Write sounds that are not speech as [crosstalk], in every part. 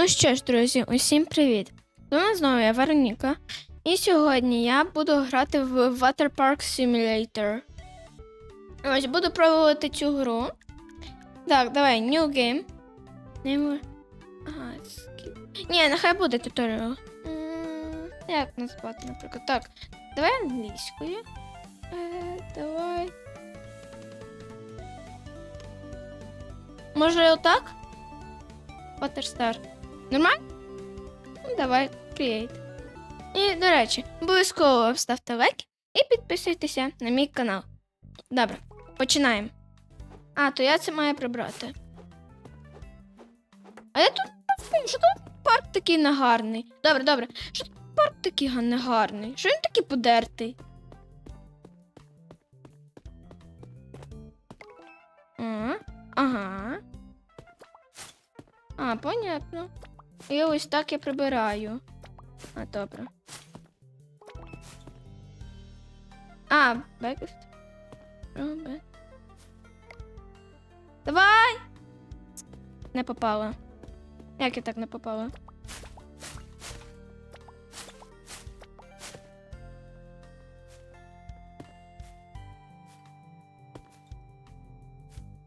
Ну що ж, друзі, усім привіт! До нас знову я Вероніка. І сьогодні я буду грати в Water Park Simulator. Ось буду пробувати цю гру. Так, давай, new game. Ага, skip. Ні, нехай буде туторіал. Як назвати, наприклад? Так, давай англійською. Е, давай. Може отак? Waterstar. Нормально? Ну, давай, create. І, до речі, обов'язково ставте лайк і підписуйтеся на мій канал. Добре, починаємо. А, то я це маю прибрати. А я тут що тут парк такий негарний. Добре, добре. Що тут парк такий негарний? Що він такий подертий? А, ага. А, понятно. І ось так я прибираю. А, добре. А, бекфт. Давай! Не попала. Як я так не попала?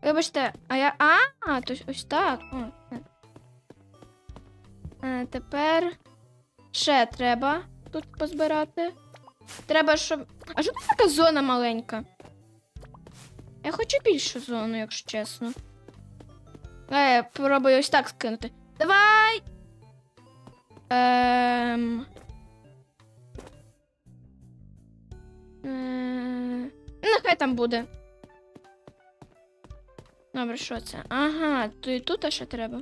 Вибачте, а я. А, то ось так. О. Е, тепер ще треба тут позбирати. Треба, щоб. А що тут така зона маленька? Я хочу більшу зону, якщо чесно. Е, я попробую ось так скинути. Давай! Ем... Е... Нехай там буде. Добре, що це? Ага, то і тут ще треба.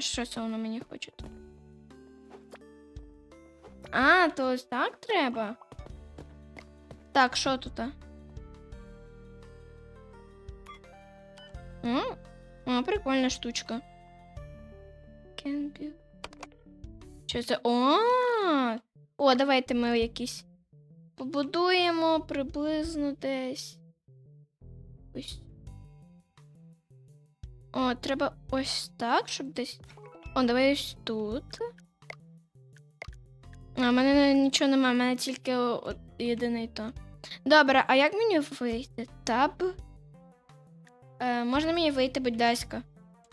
А що це воно мені хоче? А, то ось так треба. Так, що тут? О, прикольна штучка. Can be... Що це? О! О, давайте ми якісь побудуємо приблизно десь. Ось. О, треба ось так, щоб десь. О, давай ось тут. А, в мене нічого немає, в мене тільки от єдиний то. Добре, а як мені вийти? Таб? Е, можна мені вийти, будь ласка.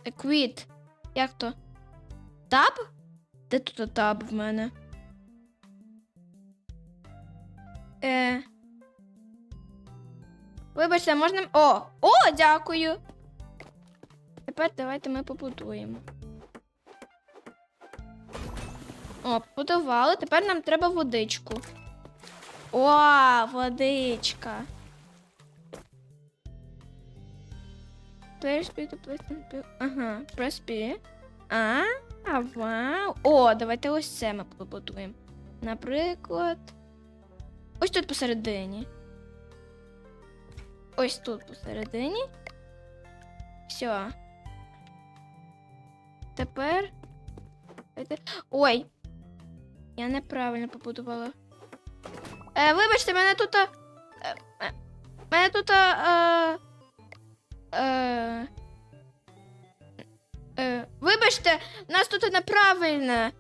Е, Quit. Як то? Таб? Де тут таб в мене? Е. Вибачте, можна. О! О, дякую! Тепер давайте ми побудуємо. О, побудували. Тепер нам треба водичку. О, водичка. Place and build. Ага, press А, а, вау. О, давайте ось це ми побудуємо. Наприклад. Ось тут посередині. Ось тут посередині. Все. Тепер. Ой. Я неправильно побудувала. Е, вибачте, мене тут. Е, е, мене тут. Е, е, е, вибачте, у нас тут неправильна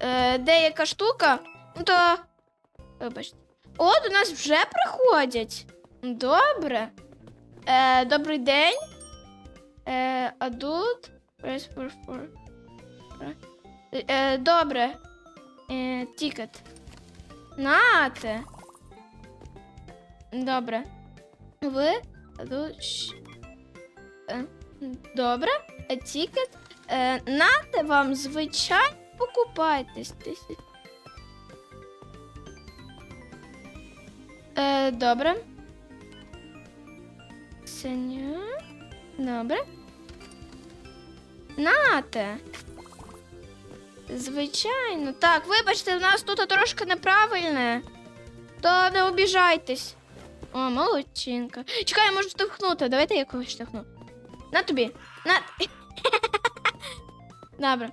е, деяка штука. Ну то. Вибачте. О, до нас вже приходять. Добре. Е, добрий день. Е. Е, е, добре. Е, тікет. Нате. Добре. Ви Е, добре. Е, тікет. Е, нате вам, звичайно, покупайтесь. Е, добре. Сеню. Добре. Нате. Звичайно. Так, вибачте, в нас тут трошки неправильне. То не обіжайтесь. О, молодчинка. Чекай, я можу штовхнути. Давайте я когось штовхну. На тобі. На. [laughs] Добре.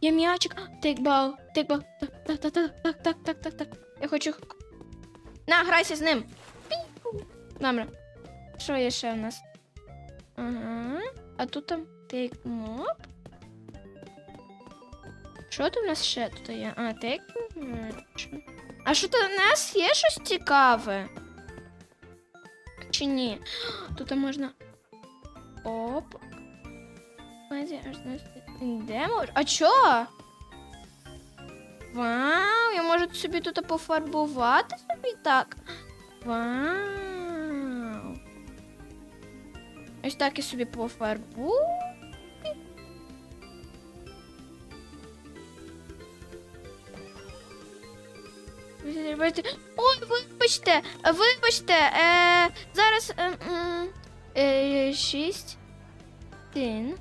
Є м'ячик. Тейкбал. Тейкбал. Так, так, так, так, так, так, так, так. Я хочу. На, грайся з ним. Добре. Що є ще у нас? Ага. А тут там тейк. Що тут у нас ще тут є? А, merge. А що тут у нас є щось цікаве? Чи ні? Тут можна. Оп. Де мож... А чо? Вау, я можу собі тут пофарбувати собі так. Вау. Ось так я собі пофарбую. Ой, вибачте, вибачте, е, зараз е, е, шість. Один.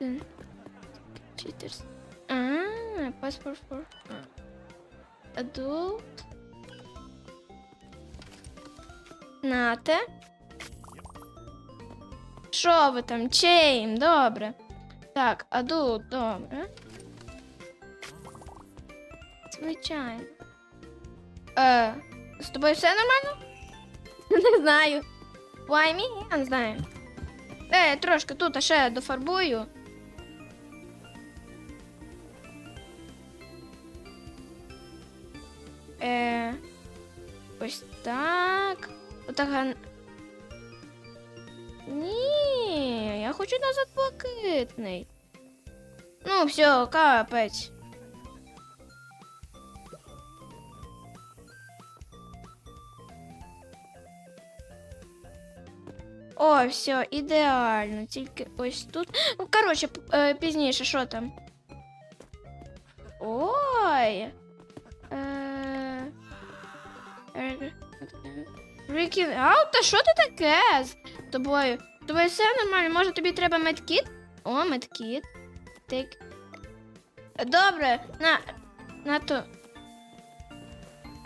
Один. Читерс. А, паспорт for. Adult. Нате. Що ви там? Чейм, добре. Так, адулт, добре. Звичайно. Е, з тобою все нормально? [laughs] Не знаю. Why me? Я не знаю. Е, трошки тут ще дофарбую. Е, ось так. Отак. ган- Ні, я хочу назад блакитний. Ну, все, капець. О, все, ідеально. Тільки ось тут. Ну, коротше, е, пізніше, що там? Ой. Е... е, Рікі... А, та що ти таке з тобою? Тобою все нормально, може тобі треба медкіт? О, медкіт. Так. Добре, на. На то.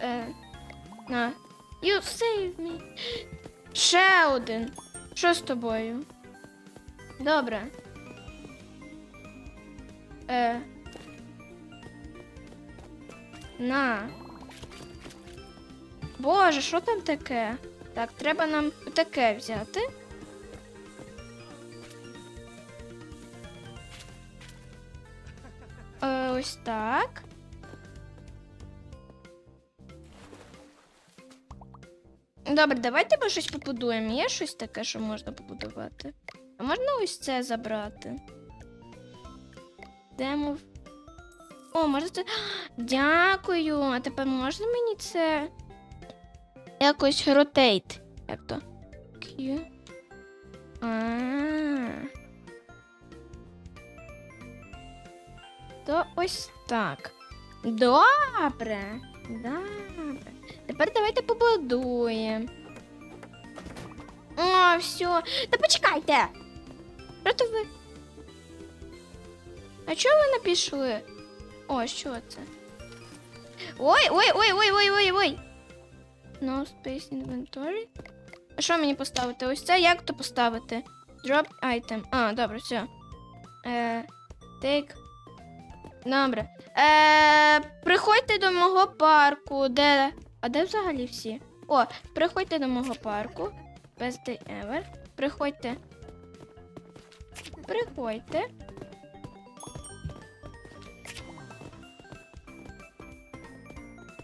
Е, на. You save me. Ще один. Що з тобою? Добре. Е. На. Боже, що там таке? Так, треба нам таке взяти. Е, ось так. Добре, давайте ми щось побудуємо. Є щось таке, що можна побудувати. А можна ось це забрати? Демо. О, можна це. [gasps] Дякую. А тепер можна мені це якось ротейт. Як то? А. То ось так. Добре. Добре. Тепер давайте побудуємо. О, все. Та почекайте. Що ви? А чого ви не пішли? О, що це? Ой, ой, ой, ой, ой, ой, ой. No space inventory. А що мені поставити? Ось це як то поставити? Drop item. А, добре, все. Е, take. Добре. Е, приходьте до мого парку, де. А де взагалі всі? О, приходьте до мого парку. Best day ever. Приходьте. Приходьте.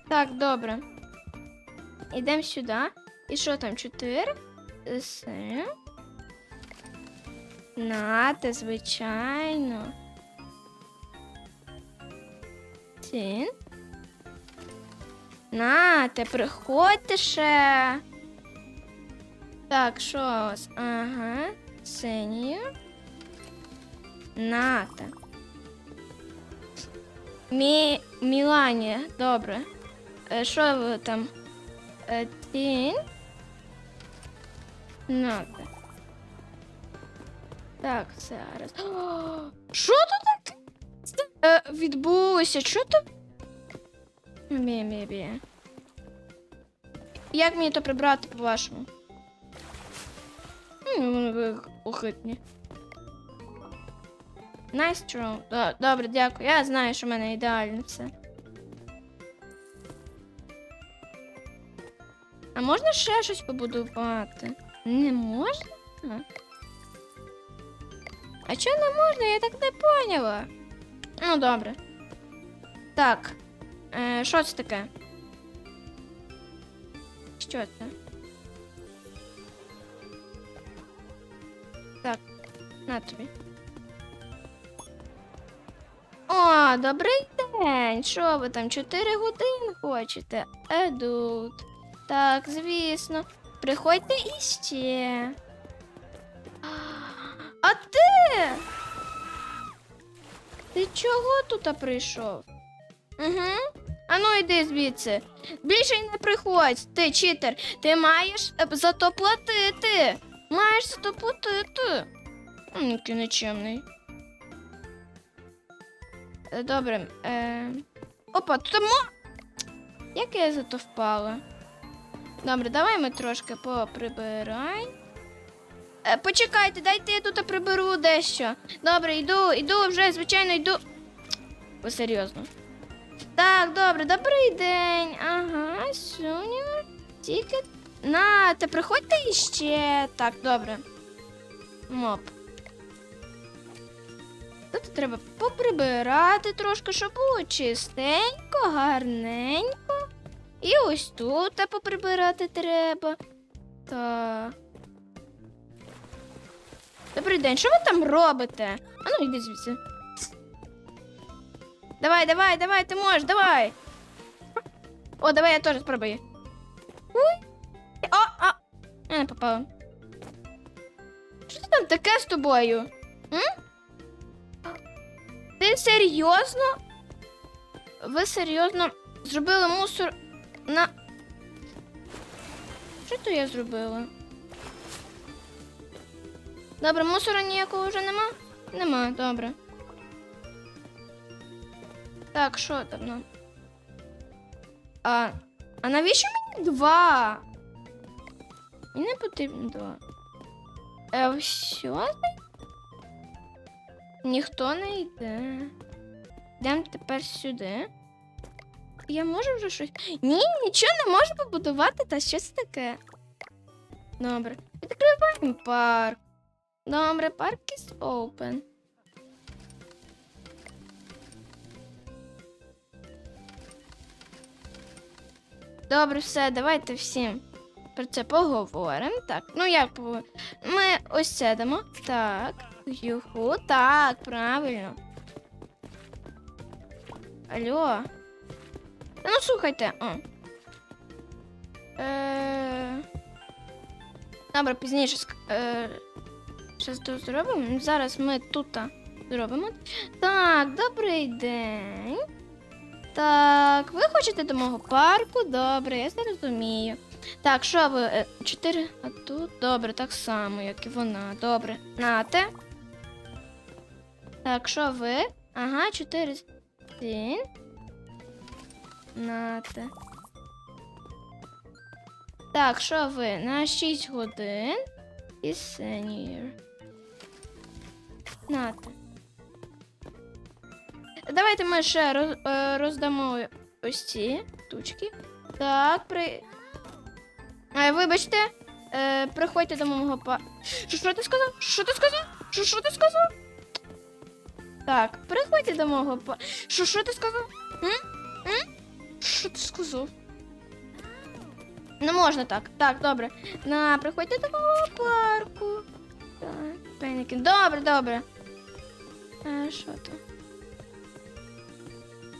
Так, добре. Ідемо сюди. І що там? Чотири? Все. Нате, звичайно. Сін. Нате, приходьте ще. Так, що у вас? Ага. Синію. Нате. Мі... Мілані, добре. Е, Що ви там? Е, Тінь. Нате. Так, зараз. О, [gasps] Що тут таке? Це, Е, відбулося? Що тут? Бі-бі-бі. Як мені то прибрати, по-вашому? Вони ви охитні. Nice. Добре, дякую. Я знаю, що в мене ідеально все. А можна ще щось побудувати? Не можна? А чого не можна? Я так не поняла. Ну, добре. Так. Е, що це таке? Що це? Так, на тобі. О, добрий день! Що ви там? Чотири години хочете? Едут. Так, звісно. Приходьте іще. Тут прийшов? Угу. Ану йди звідси. Більше й не приходь. Ти читер. Ти маєш е, за то платити. Маєш за то платити. Який нечемний. Е, Добре. Е... Опа, тут мо... Як я за то впала? Добре, давай ми трошки поприбирай. Е, почекайте, дайте я тут приберу дещо. Добре, йду, йду вже, звичайно, йду. Серйозно. Так, добре, добрий день. Ага, Соня. Тільки. На, та приходьте іще. Так, добре. Моп. Тут треба поприбирати трошки, щоб було чистенько, гарненько. І ось тут поприбирати треба. Так. Добрий день, що ви там робите? А ну йди звідси. Давай, давай, давай, ти можеш, давай. О, давай я теж спробую. Ой. О, а. Я не попала. Це там таке з тобою? М? Ти серйозно? Ви серйозно зробили мусор на. Що то я зробила? Добре, мусора ніякого вже нема? Нема, добре. Так, що там нам? А, а навіщо мені два? Мені не потрібно два. Е, що? Ніхто не йде. Йдемо тепер сюди. Я можу вже щось. Ні, нічого не можу побудувати, та що це таке? Добре. Відкриваємо парк. Добре, парк is open. Добре, все, давайте всім про це поговоримо. Так, ну як поговоримо? Ми ось сядемо. Так. Юху, так, правильно. Алло. Ну, слухайте. О. Е... Добре, пізніше е... Щось тут зробимо. Зараз ми тут зробимо. Так, добрий день. Так, ви хочете до мого парку? Добре, я зрозумію. Так, що ви? е, Чотири, а тут? Добре, так само, як і вона. Добре. Нате. Так, що ви? Ага, чотири. Стін. Нате. Так, що ви? На 6 годин і senior. Нате. Давайте ми ще роз, е, роздамо ось ці тучки. Так, при. Е, вибачте, е, приходьте до мого па. Що, ти сказав? Що ти сказав? Що, ти сказав? Так, приходьте до мого па. Що, що ти сказав? Що ти сказав? Не можна так. Так, добре. На, приходьте до мого парку. Так, Пенікін. Добре, добре. А, що то?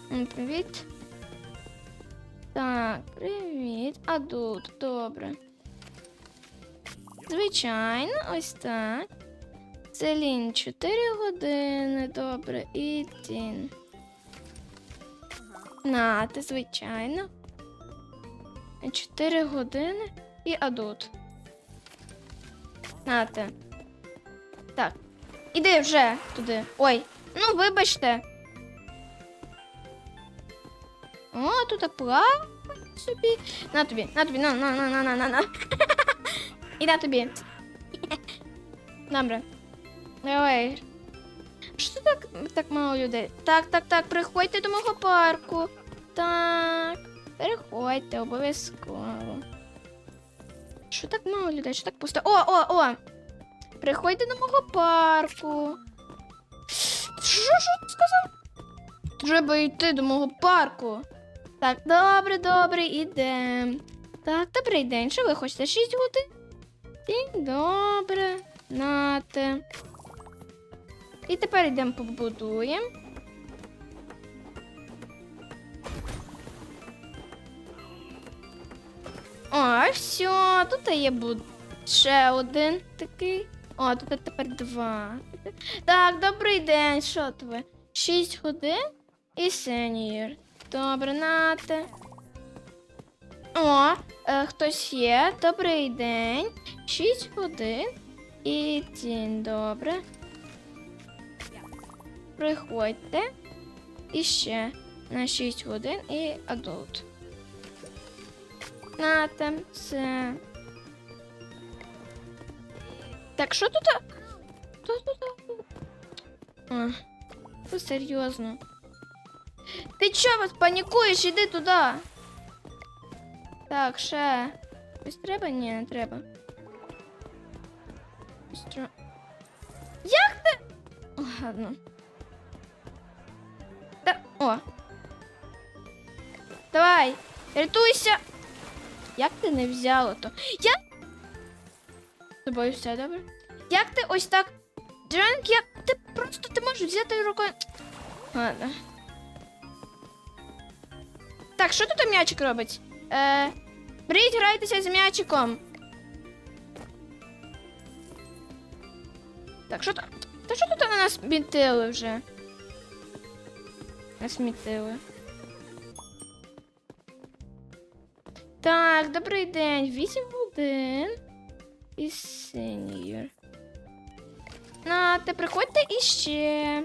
Привіт. Так, привіт. А тут, добре. Звичайно, ось так. Селін 4 години, добре. І тін. Нати, звичайно. 4 години і адут. Нате. Так. Іди вже туди. Ой, ну вибачте. О, тут плаває собі. На тобі, на тобі, на, на, на, на, на, на, на. І на тобі. [laughs] Добре. Давай. Що так, так мало людей? Так, так, так, приходьте до мого парку. Так. Переходьте, обов'язково. Що так мало людей? Що так пусто? О, о, о! Приходьте до мого парку. що ти сказав? Треба йти до мого парку. Так, добре, добре, ідемо. Так, добрий день. Що ви хочете? 6 годин? Добре. Нате. І тепер йдемо побудуємо. О, все, тут є буд... ще один такий. О, тут тепер два. Так, добрий день, що ви? Шість годин і сеньор. Добре, нате. О, е, хтось є. Добрий день. Шість годин і тінь. Добре. Приходьте. І ще на 6 годин і адулт. Нате, все. Так, що тут? Що тут? А, ну, серйозно. Ти вас панікуєш? Іди туди. Так, ще. Ось треба? Ні, не треба. Ось тро- Як ти? Ладно. Та... О. Давай, рятуйся. Як ти не взяла то? Я. З тобою все добре? Як ти ось так. Джанк, як ти просто ти можеш взяти рукою. Ладно. Так, що тут м'ячик робить? Е, беріть, грайтеся з м'ячиком. Так, що там? Та що тут на нас мітили вже? Нас мітили. Так, добрий день. 8 годин. І сеньор. Нате, приходьте іще.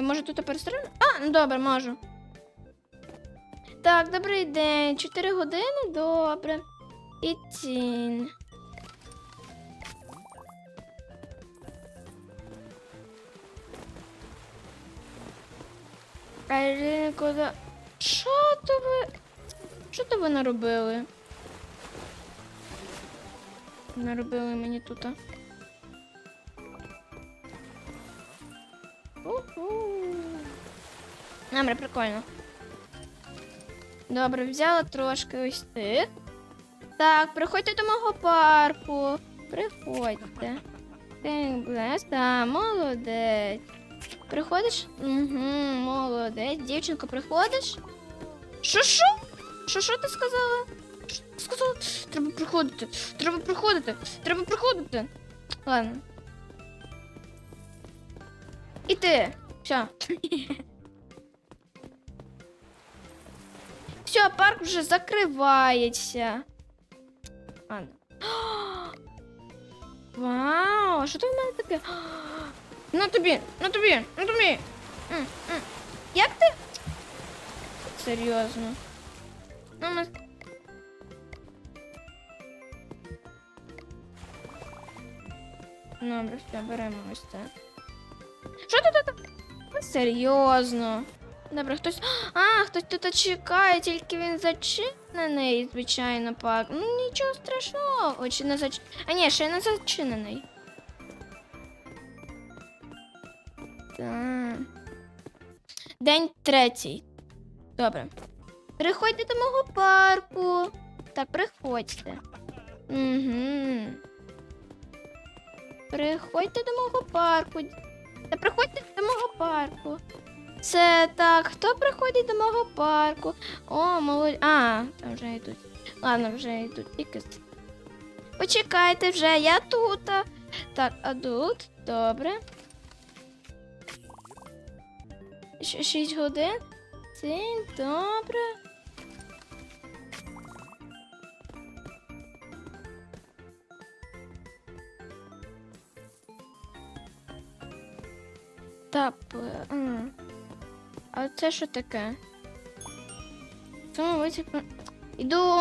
Я можу тут перестріляти? А, ну добре, можу. Так, добрий день. 4 години, добре. І тінь. Айлін, куди? Що то ви? Що то ви наробили? Наробили мені тут. Добре, прикольно. Добре, взяла трошки ось тих. Так, приходьте до мого парку. Приходьте. Да, молодець. Приходиш? Угу, молодець. Дівчинко, приходиш? Що що? Що що ти сказала? Що ти сказала? Треба приходити. Треба приходити. Треба приходити. Ладно. І ти. Все. [laughs] Все, парк вже закривається. Ладно. [gasps] Вау, що то в мене таке? [gasps] На тобі, на тобі, на тобі. М, м. Як ти? Серйозно. Ну, ми... Добре, все, беремо ось це. Що тут? тут? Ну, Серйозно. Добре, хтось. А, хтось тут чекає, тільки він зачинений, звичайно, пак. Ну нічого страшного. Чи не зач... А ні, ще не зачинений. Так. День третій. Добре. Приходьте до мого парку. Так, приходьте. Угу. Приходьте до мого парку. Та приходьте до мого парку. Це так, хто приходить до мого парку? О, молодь. А, там вже йдуть. Ладно, вже йдуть. Тільки. Почекайте вже, я тут. Так, а тут? Добре. Щ- Шість годин. Сінь, добре. Так. А це що таке? Цьому витік... Іду.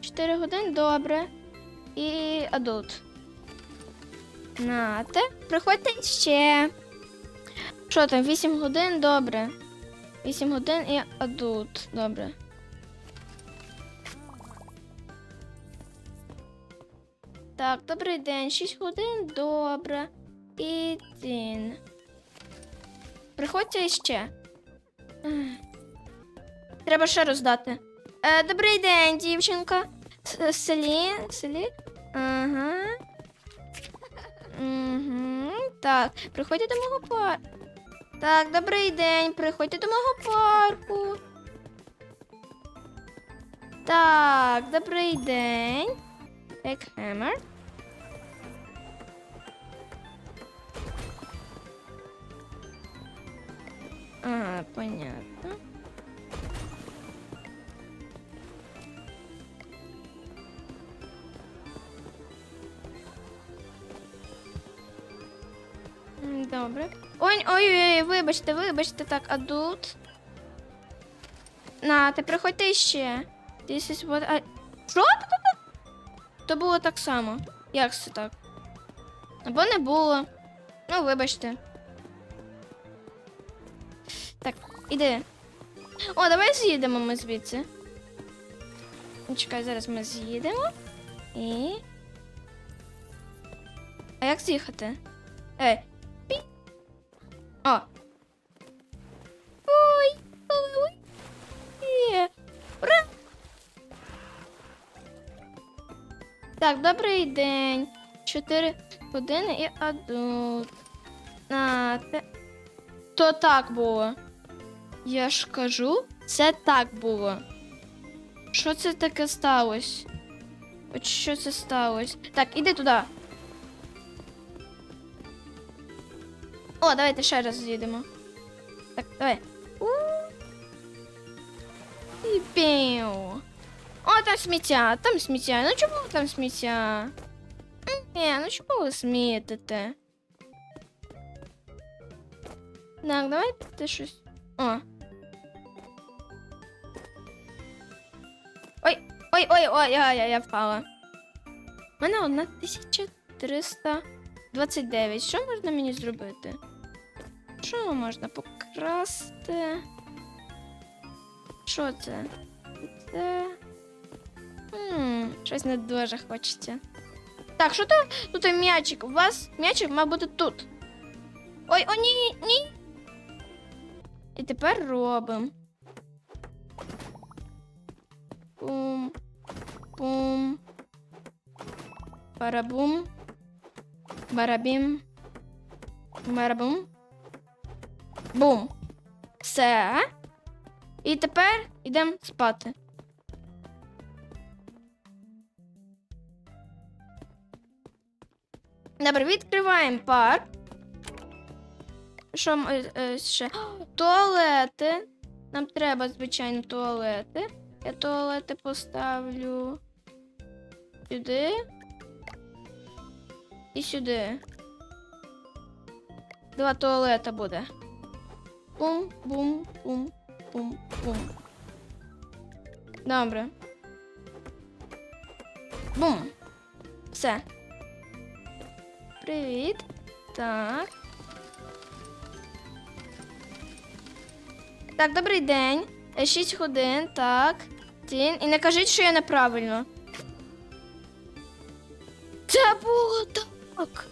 4 години, добре. І адулт. Нате. Приходьте ще. Що там, 8 годин, добре. 8 годин і адулт, добре. Так, добрий день. 6 годин, добре. І тін. Приходьте іще. Треба ще роздати. Е, добрий день, дівчинка. Селі. Селі? Ага. Угу. Так, приходьте до мого парку. Так, добрий день. Приходьте до мого парку. Так, добрий день. Екхемер. Ага, понятно. Добре. Ой, ой, ой, вибачте, вибачте, так, а тут. На, ти приходьте ще. This is what I... Що? То було так само. Як це так? Або не було. Ну, вибачте. Іди. О, давай з'їдемо ми звідси. Чекай, зараз ми з'їдемо. І. А як з'їхати? Ей. Пі. О. Ой. Ой. Є. Ура! Так, добрий день. Чотири години і адут. А, те... То так було. Я ж кажу, це так було. Що це таке сталося? От що це сталося? Так, іди туди. О, давайте ще раз з'їдемо. Так, давай. У. О, там сміття, там сміття. Ну чому там сміття? Ні, ну чому ви смітите? Так, давайте щось. О. Ой, ой, ой, ой, я, я, впала. У мене одна 1329. Що можна мені зробити? Що можна покрасти? Що це? Це. Хм, щось не дуже хочеться. Так, що то тут м'ячик? У вас м'ячик має бути тут. Ой, о, ні, ні. І тепер робимо. Барабум. Барабім. Барабум. Бум. Все. І тепер йдемо спати. Добре, відкриваємо парк. Що е, е, ще? [gasps] Туалети. Нам треба, звичайно, туалети. Я туалети поставлю сюди. І сюди. Два туалета буде. Пум, бум, пум, пум, пум. Добре. Бум. Все. Привіт. Так. Так, добрий день. 6 годин, так. Тін. І не кажіть, що я неправильно. Так.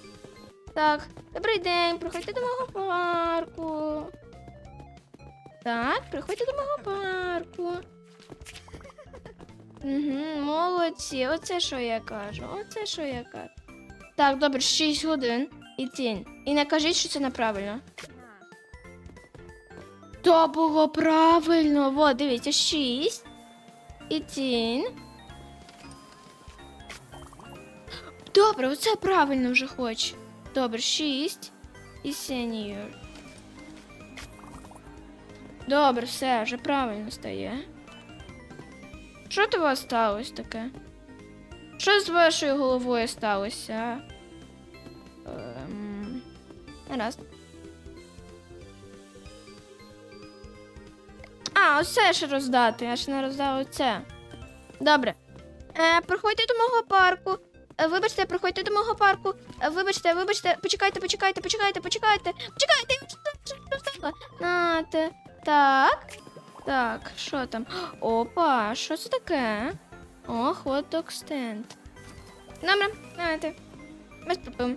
Так, добрий день. Приходьте до мого парку. Так, приходьте до мого парку. Угу, молодці. Оце що я кажу. Оце що я кажу. Так, добре, 6 годин і тінь. І не кажіть, що це неправильно. То було правильно. Во, дивіться, 6. І тінь. Добре, оце правильно вже хоч. Добре, 6 і сеньор. Добре, все, вже правильно стає. Що то у вас сталося таке? Що з вашою головою сталося? Ем... Раз. А, оце ще роздати. Я ж не роздала оце. Добре. Е, приходьте до мого парку. Е, Вибачте, приходьте до мого парку. Е, Вибачте, вибачте, почекайте, почекайте, почекайте, почекайте. Почекайте, я. Нате. Так. Так, що там? Опа, що це таке? О, dog stand. Добре, давайте. Без проблем.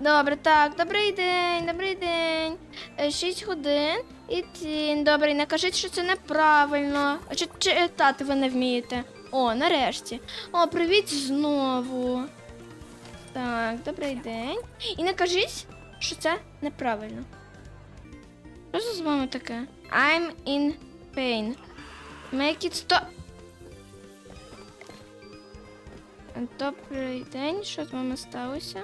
Добре, так, добрий день, добрий день. Е, Шість годин і тінь. Добре, не кажіть, що це неправильно. Чи читати ви не вмієте? О, нарешті. О, привіт знову. Так, добрий день. І не кажіть, що це неправильно. Що це з вами таке? I'm in pain. Make it stop. Добрий день, що з вами сталося?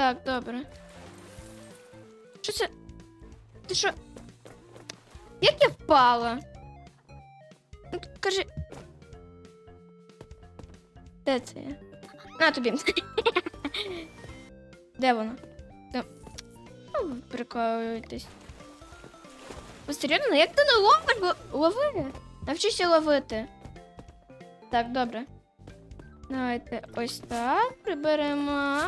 Так, добре. Що це? Ти що? Як я впала? Ну, Кажи. Де це я? На тобі. [laughs] Де вона? Де? Ну, прикалуєтесь. Ви серйозно? Як ти не ловиш? Ло- Лови? Навчися ловити. Так, добре. Давайте ось так. Приберемо.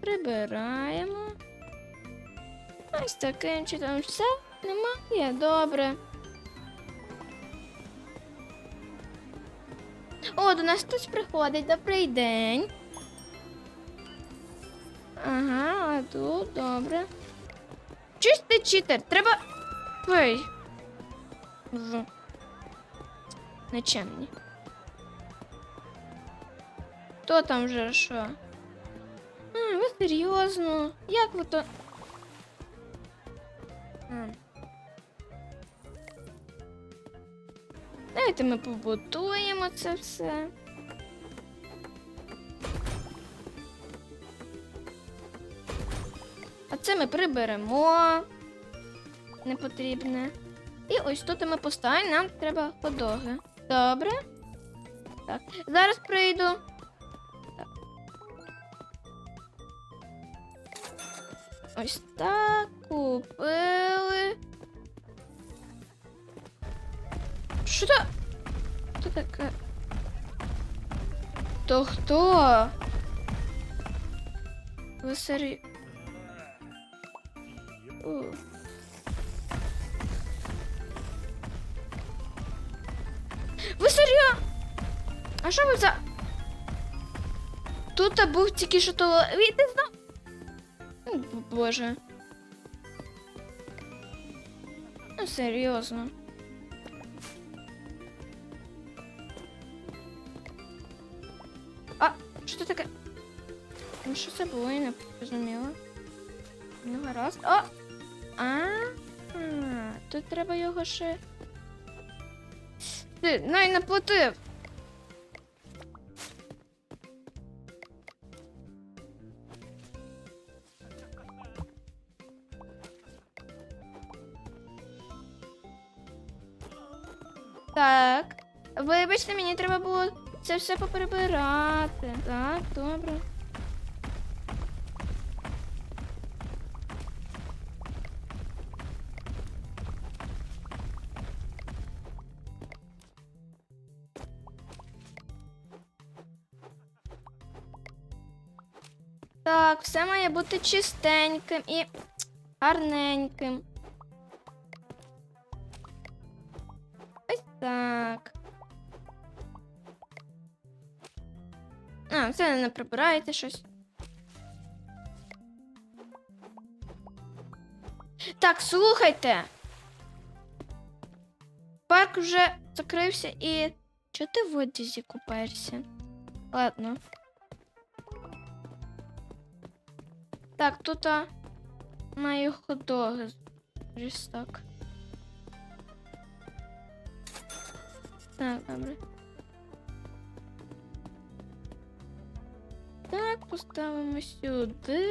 Прибираємо. Ось таким чином все. Немає. Добре. О, до нас хтось приходить. Добрий день. Ага, а тут добре. Чуєш ти читер? Треба. Ой. В. Нечемні. Хто там вже що? А, ви серйозно? Як ви то. Давайте ми побудуємо це все. А це ми приберемо. Не потрібне. І ось тут ми поставимо, нам треба подоги. Добре. Так. Зараз прийду. Ось так. Купили. Що то? Хто таке? То хто? Ви сері... О. Ви серйозно? А що ви за. Тут був тільки що. Ви. О, б- Боже. Ну, серйозно. А, що таке? Ну, що це було, я не зрозуміла. Ну, гаразд. О! А, а, тут треба його ще. Ти най наплатив. Вибачте, мені треба було це все поперебирати. Так, добре. Так, все має бути чистеньким і гарненьким. А, це не прибираєте щось. Так, слухайте. Парк вже закрився і. Чого ти в одязі купаєшся? Ладно. Так, тут а, маю ходоги. Так, добре. Так, поставимо сюди.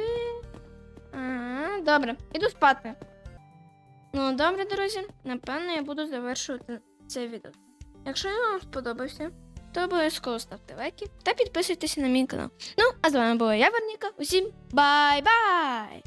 Ага, добре, іду спати. Ну, добре, друзі, напевно, я буду завершувати це відео. Якщо він вам сподобався, то обов'язково ставте лайки та підписуйтесь на мій канал. Ну, а з вами була я, Верніка. Усім бай-бай!